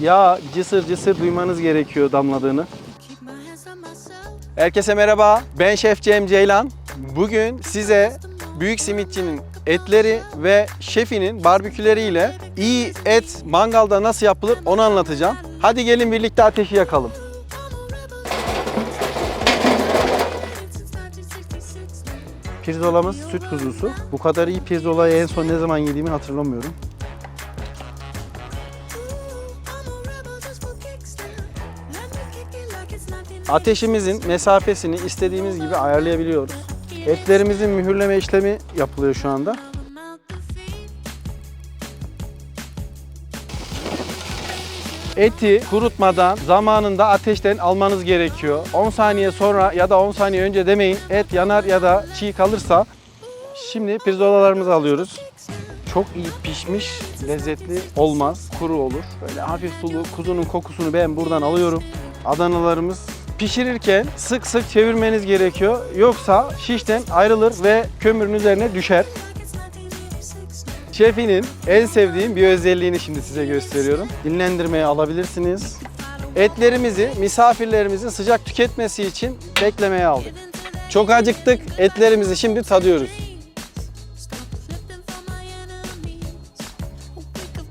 yağ cısır cısır duymanız gerekiyor damladığını. Herkese merhaba. Ben Şef Cem Ceylan. Bugün size Büyük Simitçi'nin etleri ve şefinin barbeküleriyle iyi et mangalda nasıl yapılır onu anlatacağım. Hadi gelin birlikte ateşi yakalım. Pirzolamız süt kuzusu. Bu kadar iyi pirzolayı en son ne zaman yediğimi hatırlamıyorum. Ateşimizin mesafesini istediğimiz gibi ayarlayabiliyoruz. Etlerimizin mühürleme işlemi yapılıyor şu anda. Eti kurutmadan zamanında ateşten almanız gerekiyor. 10 saniye sonra ya da 10 saniye önce demeyin. Et yanar ya da çiğ kalırsa. Şimdi pirzolalarımızı alıyoruz. Çok iyi pişmiş, lezzetli olmaz, kuru olur. Böyle hafif sulu kuzunun kokusunu ben buradan alıyorum. Adanalarımız pişirirken sık sık çevirmeniz gerekiyor. Yoksa şişten ayrılır ve kömürün üzerine düşer. Şefinin en sevdiğim bir özelliğini şimdi size gösteriyorum. Dinlendirmeye alabilirsiniz. Etlerimizi misafirlerimizin sıcak tüketmesi için beklemeye aldık. Çok acıktık. Etlerimizi şimdi tadıyoruz.